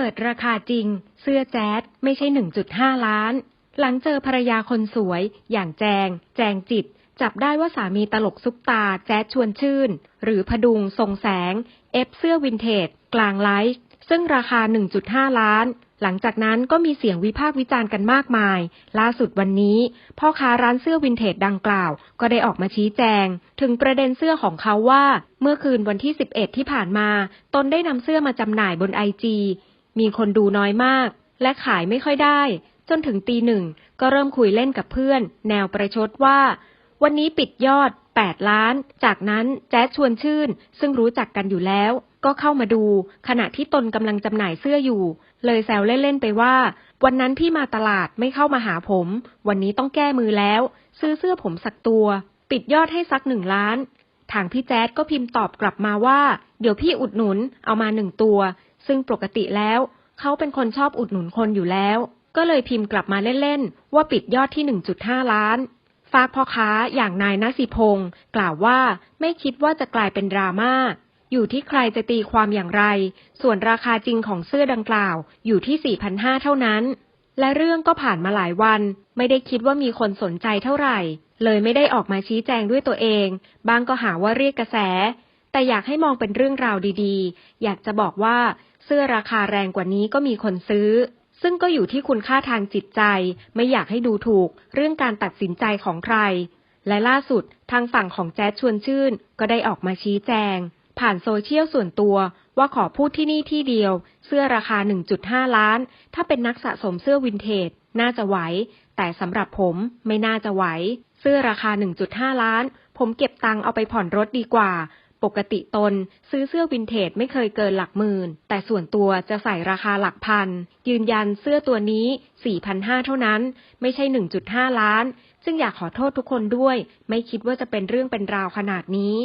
เปิดราคาจริง เสื้อแจ๊ดไม่ใช่ 1.5 ล้าน หลังเจอภรรยาคนสวย อย่างแจง แจงจิต จับได้ว่าสามีตลกซุปตาแจ๊ดชวนชื่น หรือพดุงทรงแสง เอฟเสื้อวินเทจ กลางไลฟ์ซึ่งราคา 1.5 ล้าน หลังจากนั้นก็มีเสียงวิพากษ์วิจารณ์กันมากมาย ล่าสุดวันนี้ พ่อค้าร้านเสื้อวินเทจดังกล่าว ก็ได้ออกมาชี้แจง ถึงประเด็นเสื้อของเขาว่า เมื่อคืนวันที่ 11 ที่ผ่านมา ตนได้นำเสื้อมาจำหน่ายบนไอจี มีคนดูน้อยมาก และขายไม่ค่อยได้ จนถึงตีหนึ่งก็เริ่มคุยเล่นกับเพื่อน แนวประชดว่า วันนี้ปิดยอด 8 ล้าน จากนั้นแจ๊ดชวนชื่น ซึ่งรู้จักกันอยู่แล้ว ก็เข้ามาดู ขณะที่ตนกำลังจำหน่ายเสื้ออยู่ เลยแซวเล่นๆไปว่า วันนั้นพี่มาตลาดไม่เข้ามาหาผม วันนี้ต้องแก้มือแล้ว ซื้อเสื้อผมสักตัว ปิดยอดให้สักหนึ่งล้านทางพี่แจ๊ดก็พิมพ์ตอบกลับมาว่า เดี๋ยวพี่อุดหนุนเอามาหนึ่งตัว ซึ่งปกติแล้วเขาเป็นคนชอบอุดหนุนคนอยู่แล้ว ก็เลยพิมพ์กลับมาเล่นๆ ว่าปิดยอดที่ 1.5 ล้าน ฝากพ่อค้าอย่างนายนสิพงศ์กล่าวว่าไม่คิดว่าจะกลายเป็นดราม่า อยู่ที่ใครจะตีความอย่างไร ส่วนราคาจริงของเสื้อดังกล่าวอยู่ที่ 4,500 เท่านั้น และเรื่องก็ผ่านมาหลายวัน ไม่ได้คิดว่ามีคนสนใจเท่าไหร่ เลยไม่ได้ออกมาชี้แจงด้วยตัวเอง บางก็หาว่าเรียกกระแส แต่อยากให้มองเป็นเรื่องราวดีๆ อยากจะบอกว่าเสื้อราคาแรงกว่านี้ก็มีคนซื้อ ซึ่งก็อยู่ที่คุณค่าทางจิตใจ ไม่อยากให้ดูถูก เรื่องการตัดสินใจของใคร และล่าสุดทางฝั่งของแจ๊ดชวนชื่น ก็ได้ออกมาชี้แจง ผ่านโซเชียลส่วนตัวว่าขอพูดที่นี่ที่เดียว เสื้อราคา 1.5 ล้าน ถ้าเป็นนักสะสมเสื้อวินเทจน่าจะไหว แต่สำหรับผมไม่น่าจะไหว เสื้อราคา 1.5 ล้าน ผมเก็บตังเอาไปผ่อนรถดีกว่า ปกติตน ซื้อเสื้อวินเทจไม่เคยเกินหลักหมื่น แต่ส่วนตัวจะใส่ราคาหลักพัน ยืนยันเสื้อตัวนี้ 4,500 เท่านั้น ไม่ใช่ 1.5 ล้าน ซึ่งอยากขอโทษทุกคนด้วย ไม่คิดว่าจะเป็นเรื่องเป็นราวขนาดนี้